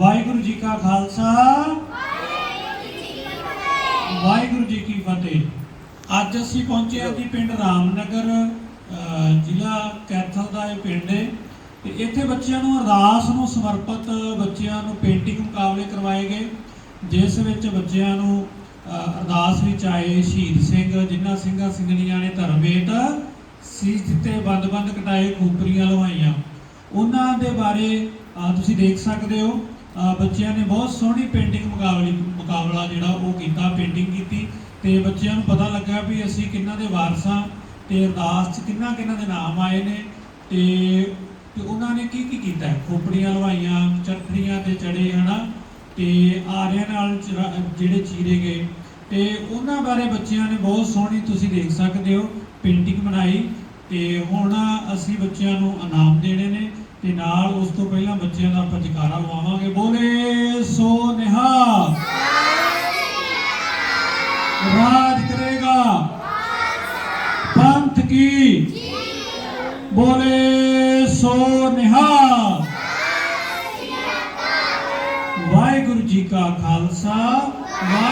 ਵਾਹਿਗੁਰੂ ਜੀ ਕਾ ਖਾਲਸਾ। ਵਾਹਿਗੁਰੂ ਜੀ ਕੀ ਫਤਿਹ। ਅੱਜ ਅਸੀਂ ਪਹੁੰਚੇ ਹਾਂ ਜੀ ਪਿੰਡ ਰਾਮਨਗਰ ਜ਼ਿਲ੍ਹਾ ਕੈਥਲ ਦਾ ਇਹ ਪਿੰਡ ਹੈ। ਤੇ ਇੱਥੇ ਬੱਚਿਆਂ ਨੂੰ ਅਰਦਾਸ ਨੂੰ ਸਮਰਪਿਤ ਬੱਚਿਆਂ ਨੂੰ ਪੇਂਟਿੰਗ ਮੁਕਾਬਲੇ ਕਰਵਾਏ ਗਏ, ਜਿਸ ਵਿੱਚ ਬੱਚਿਆਂ ਨੂੰ ਅਰਦਾਸ ਵਿੱਚ ਆਏ ਸ਼ਹੀਦ ਸਿੰਘ, ਜਿਨ੍ਹਾਂ ਸਿੰਘਾਂ ਸਿੰਘਣੀਆਂ ਨੇ ਧਰਮੇਤ ਸੀਸ ਦਿੱਤੇ, ਬੰਦ-ਬੰਦ ਕਟਾਏ, ਖੋਪਰੀਆਂ ਲਵਾਈਆਂ। ਉਹਨਾਂ ਦੇ ਬਾਰੇ ਤੁਸੀਂ ਦੇਖ ਸਕਦੇ ਹੋ। ਬੱਚਿਆਂ ਨੇ ਬਹੁਤ ਸੋਹਣੀ ਪੇਂਟਿੰਗ ਮੁਕਾਬਲੇ ਮੁਕਾਬਲਾ ਜਿਹੜਾ ਉਹ ਕੀਤਾ ਪੇਂਟਿੰਗ ਕੀਤੀ ਤੇ ਬੱਚਿਆਂ ਨੂੰ ਪਤਾ ਲੱਗਾ ਵੀ ਅਸੀਂ ਕਿੰਨਾਂ ਦੇ ਵਾਰਸਾਂ ਤੇ ਅਰਦਾਸ 'ਚ ਕਿੰਨਾ ਕਿੰਨਾ ਦੇ ਨਾਮ ਆਏ ਨੇ ਤੇ ਤੇ ਉਹਨਾਂ ਨੇ ਕੀ ਕੀ ਕੀਤਾ? ਖੋਪੜੀਆਂ ਲਵਾਈਆਂ ਚਰਖੜੀਆਂ ਤੇ ਚੜੇ, ਹਨਾ? ਤੇ ਆਰਿਆਂ ਨਾਲ ਚਰਾ- ਜਿਹੜੇ ਚੀਰੇ ਗਏ ਤੇ ਉਹਨਾਂ ਬਾਰੇ ਬੱਚਿਆਂ ਨੇ ਬਹੁਤ ਸੋਹਣੀ ਤੁਸੀਂ ਦੇਖ ਸਕਦੇ ਹੋ ਪੇਂਟਿੰਗ ਬਣਾਈ ਤੇ ਹੁਣ ਅਸੀਂ ਬੱਚਿਆਂ ਨੂੰ ਇਨਾਮ ਦੇਣੇ ਨੇ। ਤੇ ਨਾਲ ਉਸ ਤੋਂ ਪਹਿਲਾਂ ਬੱਚਿਆਂ ਦਾ ਆਪਾਂ ਜਕਾਰਾ ਲਵਾਵਾਂਗੇ। ਬੋਲੇ, ਸੋ ਨਿਹਾ ਰਾਜ ਕਰੇਗਾ। ਪੰਥ ਕੀ? ਬੋਲੇ, ਸੋ ਨਿਹਾ ਵਾਹਿਗੁਰੂ ਜੀ ਕਾ ਖਾਲਸਾ ਵਾਹਿਗੁਰੂ